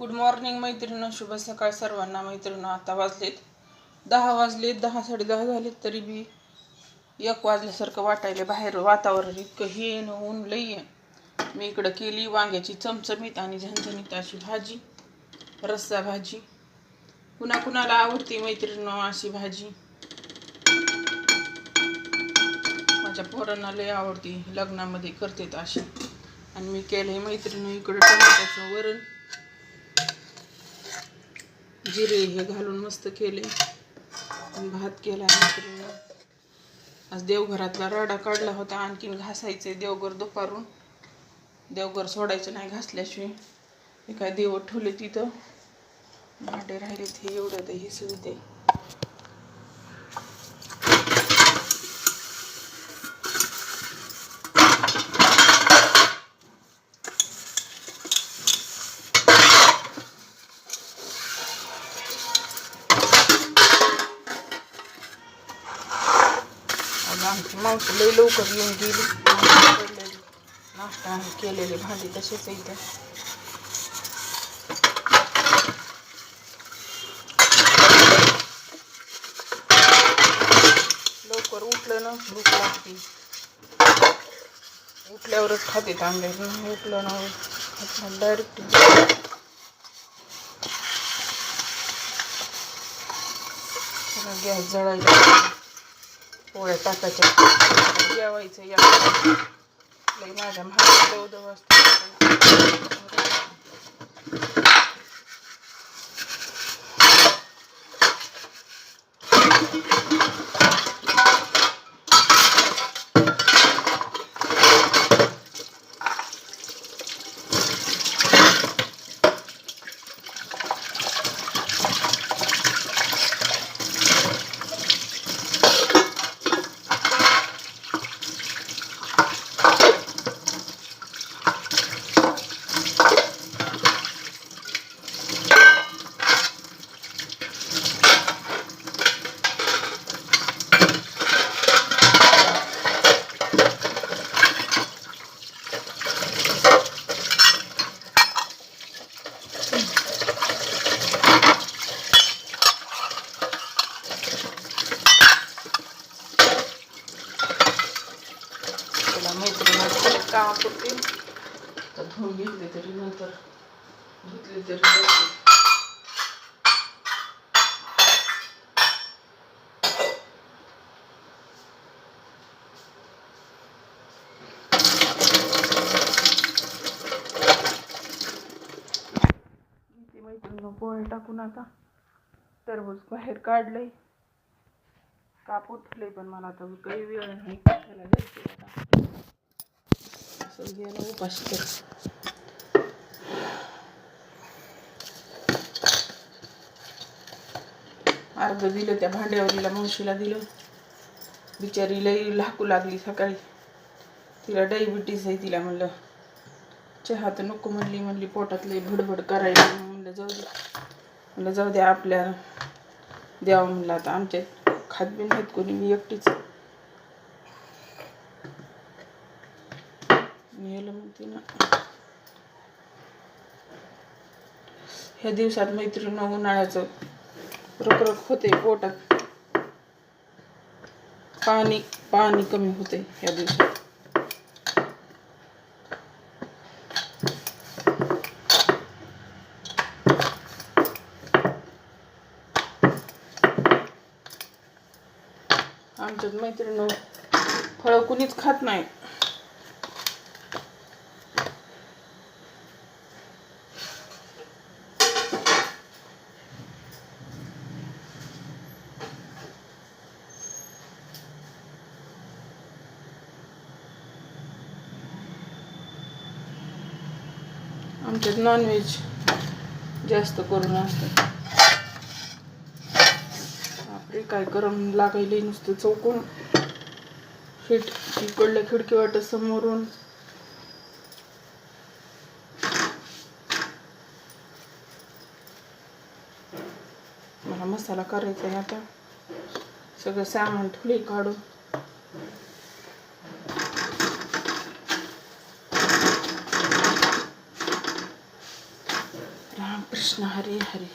Good morning मैत्रिणी शुभ सकाळ सर्वांना. मैत्रिणी आता वाजलेत दहा वाजलेत. दहा साडे दहा झालेत. तरी बी एक वाजल्यासारखं वाटायला बाहेर वातावरण इतकं हे न ऊन लई आहे. मी इकडं केली वांग्याची चमचमीत आणि झणझणीत अशी भाजी रस्सा भाजी. कुणा कुणाला आवडते मैत्रिणं अशी भाजी? माझ्या पोरांना लई आवडती. लग्नामध्ये करतेत अशी. आणि मी केलंय मैत्रिणी इकडं टमाट्याचं वरण. जिरे हे घालून मस्त केले. भात केला आज देवघरातला राडा काढला होता. आणखीन घासायचे देवघर दुपारून. देवघर सोडायचं नाही घासल्याशिवाय. एका काय देव ठेवले तिथं. भांडे राहिलेत हे एवढं ते हे सगळं ते. आमची मावशी लई लवकर येऊन गेली. नाश्ता पडलेली नाश्ता आणि केलेले भांडी तशीच इथे लवकर उठलं ना भूक लागते. उठल्यावरच खाते तांबे उठलं ना डायरेक्ट गॅस जळायला पोळ्या टाकायच्या जेवायचं या लई माझ्या महाग दव दव असते. मैत्रिणी काम करते तर धुवून घेतले तरी नंतर धुतले तरी चालते. पोहे टाकून आता टरबूज बाहेर काढलंय. कापून ठेवलंय पण मला आता काही वेळ नाही. त्याला जायचंय उपाशी तर अर्ध दिलं त्या भांड्यावरीला मावशीला दिलं. बिचारी लई लाकू लागली सकाळी. तिला डायबिटीस आहे तिला म्हणलं. चहा तर नको म्हणली म्हणली पोटात लई भडभड करायला म्हणलं जाऊ दे. म्हणलं जाऊ द्या आपल्या द्यावं म्हणलं आता आमच्यात खात बी नाहीत कोणी मी एकटीच. तिनं. ह्या दिवसात मैत्रीण उन्हाळ्याचं रखरख होते पोटात. पाणी पाणी कमी होते ह्या दिवसात. आमच्यात मैत्रीण फळं कुणीच खात नाही. आमच्यात नॉनव्हेज जास्त करून असतं बापरे काय गरम लागायला नुसतं चौकून. हिट इकडल्या खिडकी वाटत समोरून. मला मसाला करायचा आहे आता. सगळं सामान ठुले काढून. रामकृष्ण हरी हरी.